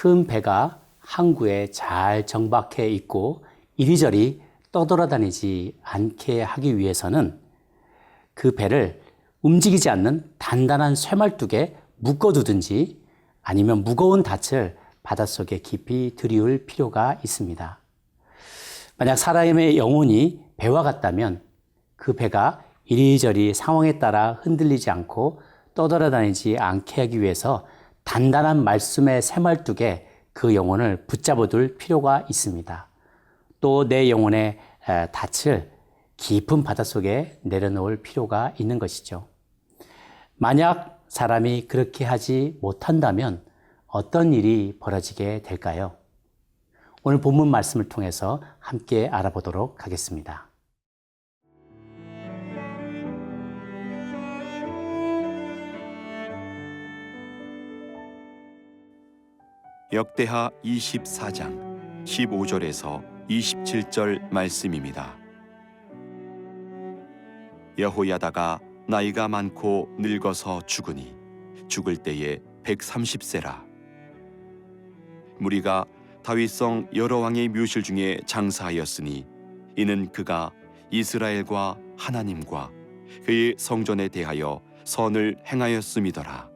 큰 배가 항구에 잘 정박해 있고 이리저리 떠돌아다니지 않게 하기 위해서는 그 배를 움직이지 않는 단단한 쇠말뚝에 묶어두든지 아니면 무거운 닻을 바닷속에 깊이 들이울 필요가 있습니다. 만약 사람의 영혼이 배와 같다면 그 배가 이리저리 상황에 따라 흔들리지 않고 떠돌아다니지 않게 하기 위해서 단단한 말씀의 새말뚝에 그 영혼을 붙잡아둘 필요가 있습니다. 또 내 영혼의 닻을 깊은 바닷속에 내려놓을 필요가 있는 것이죠. 만약 사람이 그렇게 하지 못한다면 어떤 일이 벌어지게 될까요? 오늘 본문 말씀을 통해서 함께 알아보도록 하겠습니다. 역대하 24장 15절에서 27절 말씀입니다. 여호야다가 나이가 많고 늙어서 죽으니 죽을 때에 130세라. 무리가 다윗성 여러 왕의 묘실 중에 장사하였으니 이는 그가 이스라엘과 하나님과 그의 성전에 대하여 선을 행하였음이더라.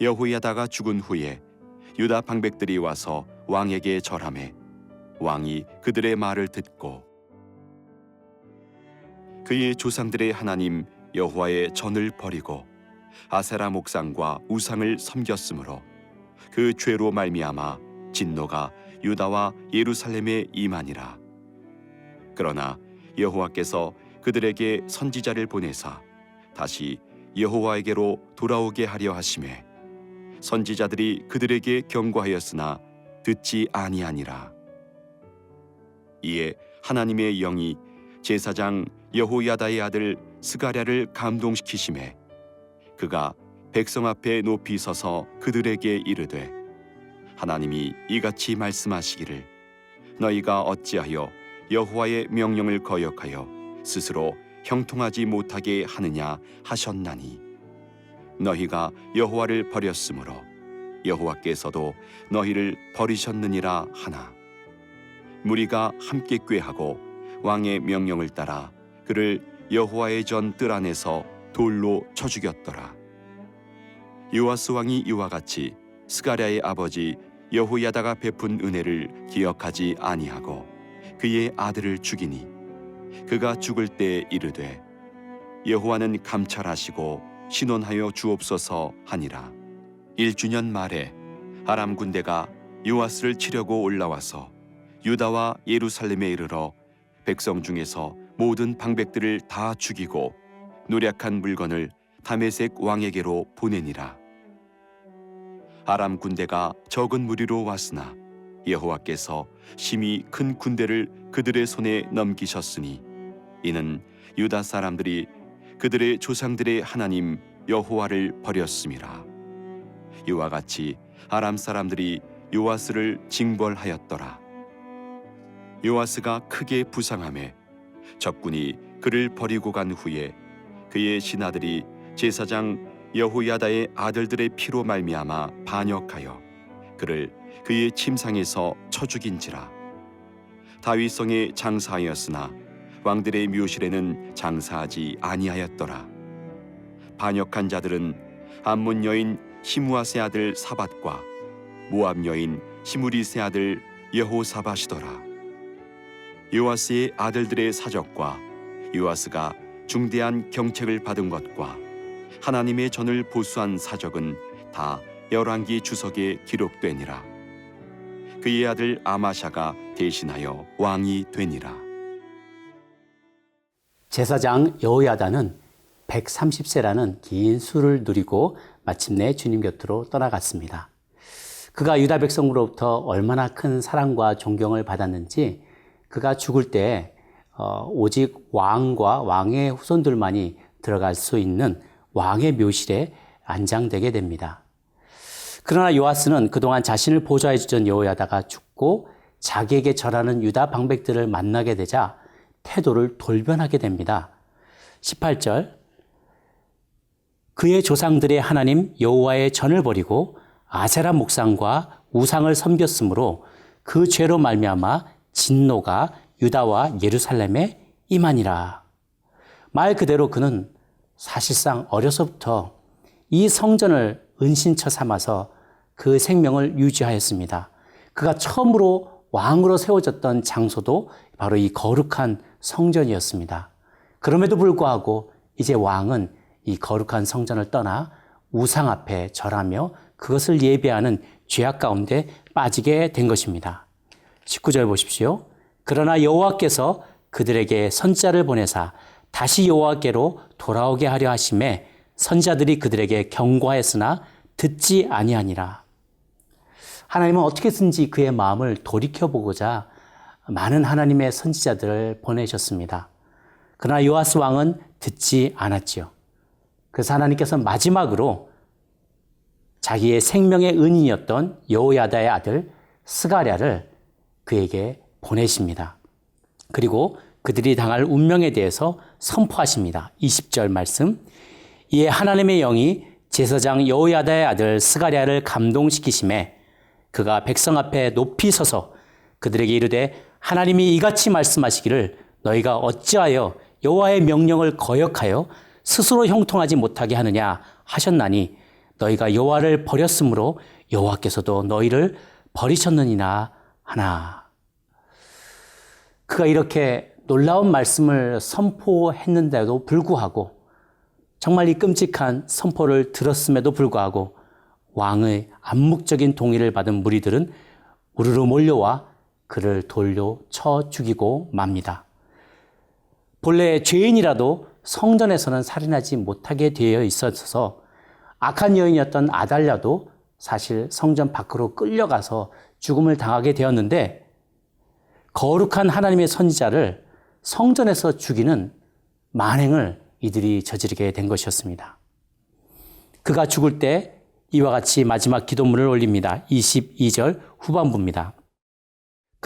여호야다가 죽은 후에 유다 방백들이 와서 왕에게 절함해 왕이 그들의 말을 듣고 그의 조상들의 하나님 여호와의 전을 버리고 아세라 목상과 우상을 섬겼으므로 그 죄로 말미암아 진노가 유다와 예루살렘에 임하니라. 그러나 여호와께서 그들에게 선지자를 보내사 다시 여호와에게로 돌아오게 하려 하심에 선지자들이 그들에게 경고하였으나 듣지 아니하니라. 이에 하나님의 영이 제사장 여호야다의 아들 스가랴를 감동시키심에 그가 백성 앞에 높이 서서 그들에게 이르되 하나님이 이같이 말씀하시기를 너희가 어찌하여 여호와의 명령을 거역하여 스스로 형통하지 못하게 하느냐 하셨나니 너희가 여호와를 버렸으므로 여호와께서도 너희를 버리셨느니라 하나. 무리가 함께 꾀하고 왕의 명령을 따라 그를 여호와의 전 뜰 안에서 돌로 쳐 죽였더라. 요아스 왕이 이와 같이 스가랴의 아버지 여호야다가 베푼 은혜를 기억하지 아니하고 그의 아들을 죽이니 그가 죽을 때 이르되 여호와는 감찰하시고 신원하여 주옵소서 하니라. 1주년 말에 아람 군대가 요아스를 치려고 올라와서 유다와 예루살렘에 이르러 백성 중에서 모든 방백들을 다 죽이고 노략한 물건을 다메섹 왕에게로 보내니라. 아람 군대가 적은 무리로 왔으나 여호와께서 심히 큰 군대를 그들의 손에 넘기셨으니 이는 유다 사람들이 그들의 조상들의 하나님 여호와를 버렸음이라. 이와 같이 아람 사람들이 요아스를 징벌하였더라. 요아스가 크게 부상함에 적군이 그를 버리고 간 후에 그의 신하들이 제사장 여호야다의 아들들의 피로 말미암아 반역하여 그를 그의 침상에서 쳐 죽인지라. 다윗성에 장사하였으나 왕들의 묘실에는 장사하지 아니하였더라. 반역한 자들은 암몬 여인 시무아세 아들 사밧과 모압 여인 시무리세 아들 여호사밧이더라. 요아스의 아들들의 사적과 요아스가 중대한 경책을 받은 것과 하나님의 전을 보수한 사적은 다 열왕기 주석에 기록되니라. 그의 아들 아마샤가 대신하여 왕이 되니라. 제사장 여호야다는 130세라는 긴 수를 누리고 마침내 주님 곁으로 떠나갔습니다. 그가 유다 백성으로부터 얼마나 큰 사랑과 존경을 받았는지 그가 죽을 때 어, 오직 왕과 왕의 후손들만이 들어갈 수 있는 왕의 묘실에 안장되게 됩니다. 그러나 요아스는 그동안 자신을 보좌해 주던 여호야다가 죽고 자기에게 절하는 유다 방백들을 만나게 되자 태도를 돌변하게 됩니다. 18절 그의 조상들의 하나님 여호와의 전을 버리고 아세라 목상과 우상을 섬겼으므로 그 죄로 말미암아 진노가 유다와 예루살렘에 임하니라. 말 그대로 그는 사실상 어려서부터 이 성전을 은신처 삼아서 그 생명을 유지하였습니다. 그가 처음으로 왕으로 세워졌던 장소도 바로 이 거룩한 성전이었습니다. 그럼에도 불구하고 이제 왕은 이 거룩한 성전을 떠나 우상 앞에 절하며 그것을 예배하는 죄악 가운데 빠지게 된 것입니다. 19절 보십시오. 그러나 여호와께서 그들에게 선자를 보내사 다시 여호와께로 돌아오게 하려 하심에 선자들이 그들에게 경고하였으나 듣지 아니하니라. 하나님은 어떻게든지 그의 마음을 돌이켜 보고자 많은 하나님의 선지자들을 보내셨습니다. 그러나 요아스 왕은 듣지 않았지요. 그래서 하나님께서 마지막으로 자기의 생명의 은인이었던 여호야다의 아들 스가랴를 그에게 보내십니다. 그리고 그들이 당할 운명에 대해서 선포하십니다. 20절 말씀. 이에 하나님의 영이 제사장 여호야다의 아들 스가랴를 감동시키심에 그가 백성 앞에 높이 서서 그들에게 이르되 하나님이 이같이 말씀하시기를 너희가 어찌하여 여호와의 명령을 거역하여 스스로 형통하지 못하게 하느냐 하셨나니 너희가 여호와를 버렸으므로 여호와께서도 너희를 버리셨느니나 하나. 그가 이렇게 놀라운 말씀을 선포했는데도 불구하고 정말 이 끔찍한 선포를 들었음에도 불구하고 왕의 암묵적인 동의를 받은 무리들은 우르르 몰려와 그를 돌려 쳐 죽이고 맙니다. 본래 죄인이라도 성전에서는 살인하지 못하게 되어 있어서 악한 여인이었던 아달랴도 사실 성전 밖으로 끌려가서 죽음을 당하게 되었는데 거룩한 하나님의 선지자를 성전에서 죽이는 만행을 이들이 저지르게 된 것이었습니다. 그가 죽을 때 이와 같이 마지막 기도문을 올립니다. 22절 후반부입니다.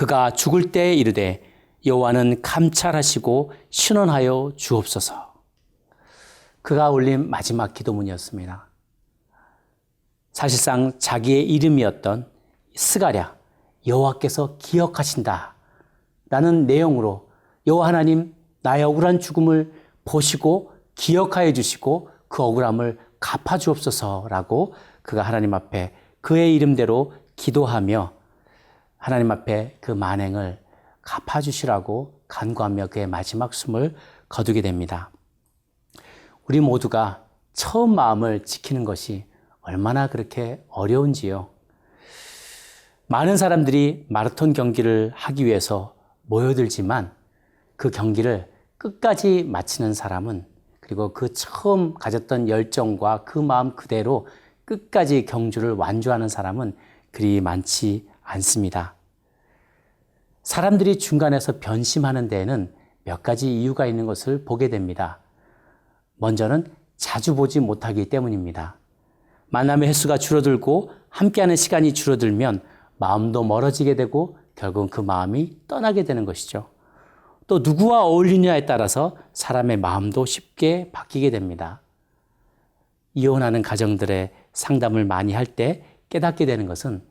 그가 죽을 때 이르되 여호와는 감찰하시고 신원하여 주옵소서. 그가 올린 마지막 기도문이었습니다. 사실상 자기의 이름이었던 스가랴 여호와께서 기억하신다 라는 내용으로 여호와 하나님 나의 억울한 죽음을 보시고 기억하여 주시고 그 억울함을 갚아 주옵소서라고 그가 하나님 앞에 그의 이름대로 기도하며 하나님 앞에 그 만행을 갚아 주시라고 간구하며 그의 마지막 숨을 거두게 됩니다. 우리 모두가 처음 마음을 지키는 것이 얼마나 그렇게 어려운지요. 많은 사람들이 마라톤 경기를 하기 위해서 모여들지만 그 경기를 끝까지 마치는 사람은 그리고 그 처음 가졌던 열정과 그 마음 그대로 끝까지 경주를 완주하는 사람은 그리 많지 않습니다. 사람들이 중간에서 변심하는 데에는 몇 가지 이유가 있는 것을 보게 됩니다. 먼저는 자주 보지 못하기 때문입니다. 만남의 횟수가 줄어들고 함께하는 시간이 줄어들면 마음도 멀어지게 되고 결국은 그 마음이 떠나게 되는 것이죠. 또 누구와 어울리냐에 따라서 사람의 마음도 쉽게 바뀌게 됩니다. 이혼하는 가정들의 상담을 많이 할 때 깨닫게 되는 것은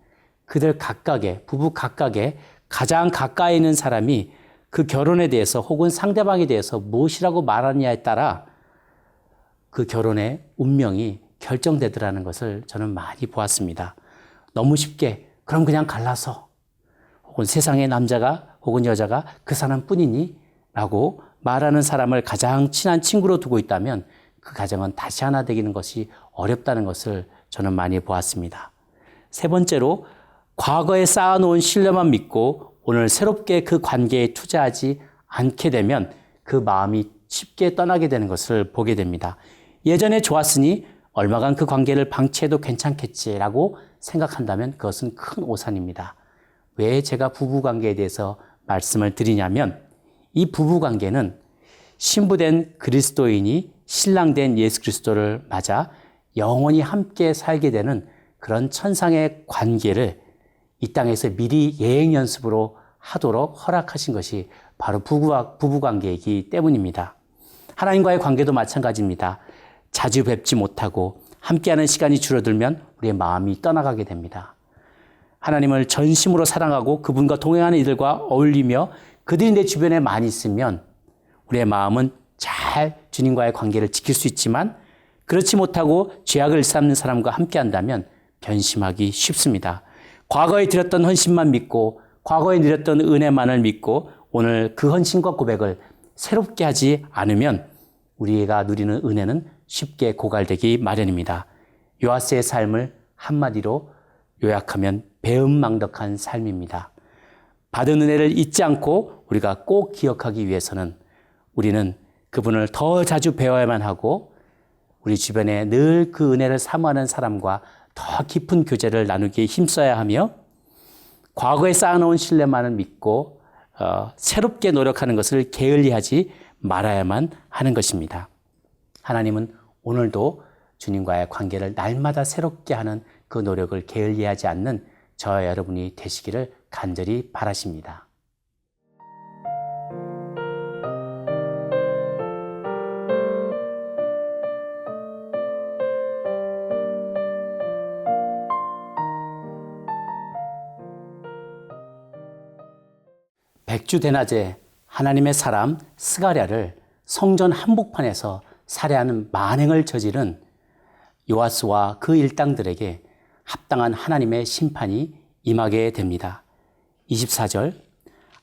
그들 각각의, 부부 각각의 가장 가까이 있는 사람이 그 결혼에 대해서 혹은 상대방에 대해서 무엇이라고 말하느냐에 따라 그 결혼의 운명이 결정되더라는 것을 저는 많이 보았습니다. 너무 쉽게 그럼 그냥 갈라서 혹은 세상의 남자가 혹은 여자가 그 사람 뿐이니 라고 말하는 사람을 가장 친한 친구로 두고 있다면 그 가정은 다시 하나 되기는 것이 어렵다는 것을 저는 많이 보았습니다. 세 번째로 과거에 쌓아놓은 신뢰만 믿고 오늘 새롭게 그 관계에 투자하지 않게 되면 그 마음이 쉽게 떠나게 되는 것을 보게 됩니다. 예전에 좋았으니 얼마간 그 관계를 방치해도 괜찮겠지라고 생각한다면 그것은 큰 오산입니다. 왜 제가 부부 관계에 대해서 말씀을 드리냐면 이 부부 관계는 신부된 그리스도인이 신랑된 예수 그리스도를 맞아 영원히 함께 살게 되는 그런 천상의 관계를 이 땅에서 미리 예행 연습으로 하도록 허락하신 것이 바로 부부, 부부 관계이기 때문입니다. 하나님과의 관계도 마찬가지입니다. 자주 뵙지 못하고 함께하는 시간이 줄어들면 우리의 마음이 떠나가게 됩니다. 하나님을 전심으로 사랑하고 그분과 동행하는 이들과 어울리며 그들이 내 주변에 많이 있으면 우리의 마음은 잘 주님과의 관계를 지킬 수 있지만 그렇지 못하고 죄악을 일삼는 사람과 함께 한다면 변심하기 쉽습니다. 과거에 드렸던 헌신만 믿고 과거에 누렸던 은혜만을 믿고 오늘 그 헌신과 고백을 새롭게 하지 않으면 우리가 누리는 은혜는 쉽게 고갈되기 마련입니다. 요아스의 삶을 한마디로 요약하면 배은망덕한 삶입니다. 받은 은혜를 잊지 않고 우리가 꼭 기억하기 위해서는 우리는 그분을 더 자주 배워야만 하고 우리 주변에 늘 그 은혜를 사모하는 사람과 더 깊은 교제를 나누기에 힘써야 하며 과거에 쌓아놓은 신뢰만을 믿고 어, 새롭게 노력하는 것을 게을리하지 말아야만 하는 것입니다. 하나님은 오늘도 주님과의 관계를 날마다 새롭게 하는 그 노력을 게을리하지 않는 저와 여러분이 되시기를 간절히 바라십니다. 백주 대낮에 하나님의 사람 스가랴를 성전 한복판에서 살해하는 만행을 저지른 요아스와 그 일당들에게 합당한 하나님의 심판이 임하게 됩니다. 24절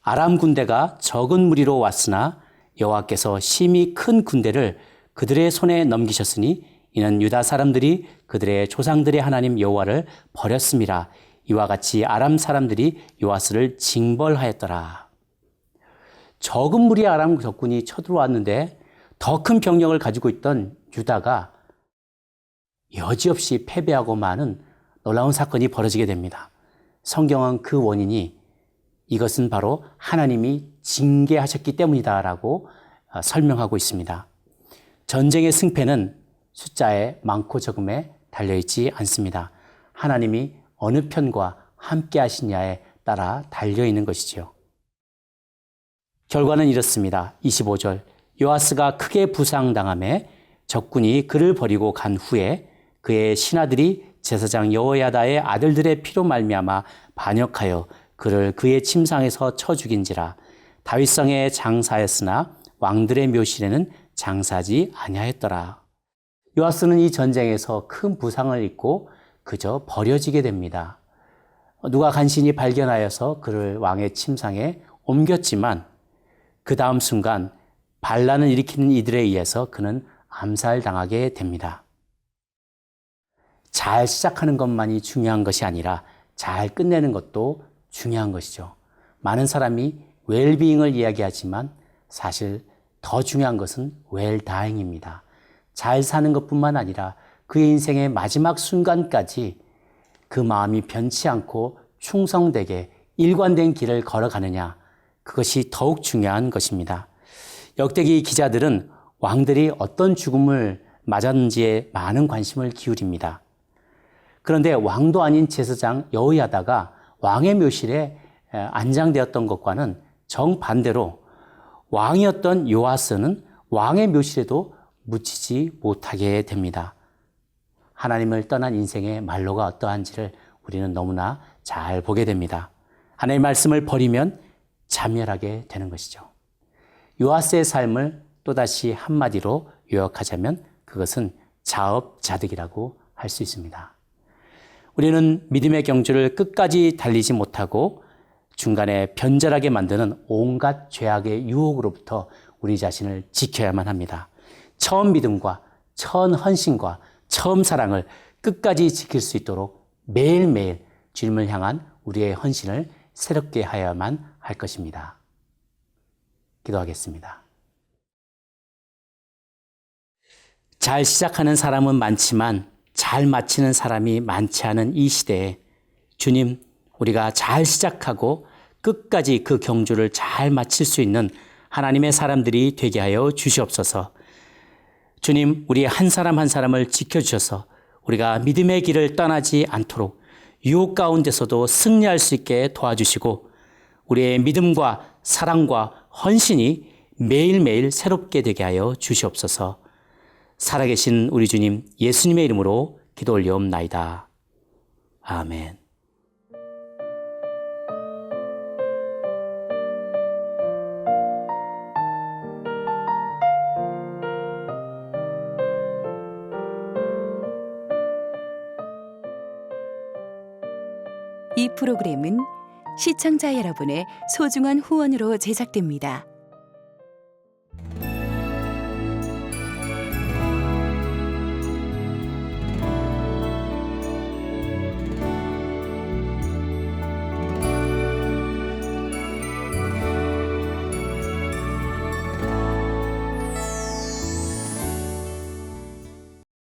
아람 군대가 적은 무리로 왔으나 여호와께서 심히 큰 군대를 그들의 손에 넘기셨으니 이는 유다 사람들이 그들의 조상들의 하나님 여호와를 버렸습니다. 이와 같이 아람 사람들이 요아스를 징벌하였더라. 적은 무리 아람 적군이 쳐들어왔는데 더 큰 병력을 가지고 있던 유다가 여지없이 패배하고 마는 놀라운 사건이 벌어지게 됩니다. 성경은 그 원인이 이것은 바로 하나님이 징계하셨기 때문이다라고 어, 설명하고 있습니다. 전쟁의 승패는 숫자에 많고 적음에 달려있지 않습니다. 하나님이 어느 편과 함께 하시냐에 따라 달려있는 것이지요. 결과는 이렇습니다. 25절. 요아스가 크게 부상당함에 적군이 그를 버리고 간 후에 그의 신하들이 제사장 여호야다의 아들들의 피로 말미암아 반역하여 그를 그의 침상에서 쳐 죽인지라 다윗성에 장사했으나 왕들의 묘실에는 장사지 아니하였더라. 요아스는 이 전쟁에서 큰 부상을 입고 그저 버려지게 됩니다. 누가 간신히 발견하여서 그를 왕의 침상에 옮겼지만 그 다음 순간 반란을 일으키는 이들에 의해서 그는 암살당하게 됩니다. 잘 시작하는 것만이 중요한 것이 아니라 잘 끝내는 것도 중요한 것이죠. 많은 사람이 웰비잉을 이야기하지만 사실 더 중요한 것은 웰다잉입니다. 잘 사는 것뿐만 아니라 그의 인생의 마지막 순간까지 그 마음이 변치 않고 충성되게 일관된 길을 걸어가느냐, 그것이 더욱 중요한 것입니다. 역대기 기자들은 왕들이 어떤 죽음을 맞았는지에 많은 관심을 기울입니다. 그런데 왕도 아닌 제사장 여호야다가 왕의 묘실에 안장되었던 것과는 정반대로 왕이었던 요아스는 왕의 묘실에도 묻히지 못하게 됩니다. 하나님을 떠난 인생의 말로가 어떠한지를 우리는 너무나 잘 보게 됩니다. 하나님의 말씀을 버리면 자멸하게 되는 것이죠. 요아스의 삶을 또다시 한마디로 요약하자면 그것은 자업자득이라고 할 수 있습니다. 우리는 믿음의 경주를 끝까지 달리지 못하고 중간에 변절하게 만드는 온갖 죄악의 유혹으로부터 우리 자신을 지켜야만 합니다. 처음 믿음과 처음 헌신과 처음 사랑을 끝까지 지킬 수 있도록 매일매일 주님을 향한 우리의 헌신을 새롭게 하여야만 할 것입니다. 기도하겠습니다. 잘 시작하는 사람은 많지만 잘 마치는 사람이 많지 않은 이 시대에 주님, 우리가 잘 시작하고 끝까지 그 경주를 잘 마칠 수 있는 하나님의 사람들이 되게 하여 주시옵소서. 주님, 우리 한 사람 한 사람을 지켜주셔서 우리가 믿음의 길을 떠나지 않도록 유혹 가운데서도 승리할 수 있게 도와주시고 우리의 믿음과 사랑과 헌신이 매일매일 새롭게 되게 하여 주시옵소서. 살아계신 우리 주님 예수님의 이름으로 기도 올려옵나이다. 아멘. 이 프로그램은 시청자 여러분의 소중한 후원으로 제작됩니다.